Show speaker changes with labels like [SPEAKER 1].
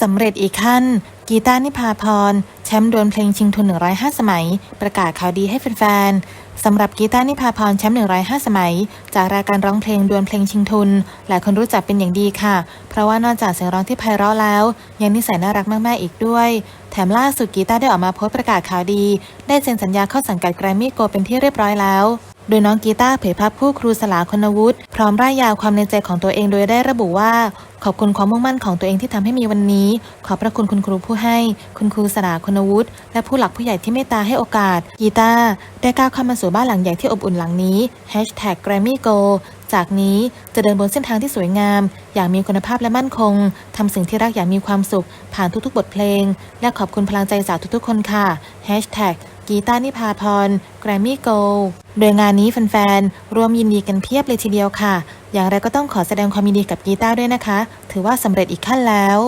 [SPEAKER 1] สำเร็จอีกขั้น กีตาร์นิพาพร แชมป์ดวลเพลงชิงทุน 105 สมัย ประกาศข่าวดีให้แฟนๆสำหรับกีตาร์นิพาพรแชมป์ 105 สมัย จากรายการร้องเพลงดวลเพลงชิงทุน หลายคนรู้จักเป็นอย่างดีค่ะ เพราะว่านอกจากเสียงร้องที่ไพเราะแล้ว ยังนิสัยน่ารักมากๆอีกด้วย แถมล่าสุดกีตาร์ได้ออกมาโพสต์ประกาศข่าวดี ได้เซ็นสัญญาเข้าสังกัดแกรมมี่โกเป็นที่เรียบร้อยแล้ว โดยน้องกีตาร์เผยภาพคู่ครูสลาคุณวุฒิพร้อมร่ายยาวความในใจของตัวเองโดยได้ระบุว่า ขอบคุณความมุ่งมั่นของตัวเองที่ทำให้มีวันนี้ ขอบพระคุณคุณครูผู้ให้ คุณครูสลาคุณวุฒิและผู้หลักผู้ใหญ่ที่เมตตาให้โอกาส กีตาร์ได้ก้าวเข้ามาสู่บ้านหลังใหญ่ที่อบอุ่นหลังนี้ #GrammyGo จากนี้จะเดินบนเส้นทางที่สวยงาม อย่างมีคุณภาพและมั่นคงทำสิ่งที่รักอย่างมีความสุข ผ่านทุกๆ บทเพลง และขอบคุณพลังใจจากทุกๆ คนค่ะ Hashtag กีตานิพาพร แกรมมี่โกลโดยงานนี้แฟนๆรวมยินดีกันเพียบเลยทีเดียวค่ะ อย่างไรก็ต้องขอแสดงความยินดีกับกีตาร์ด้วยนะคะ ถือว่าสำเร็จอีกขั้นแล้ว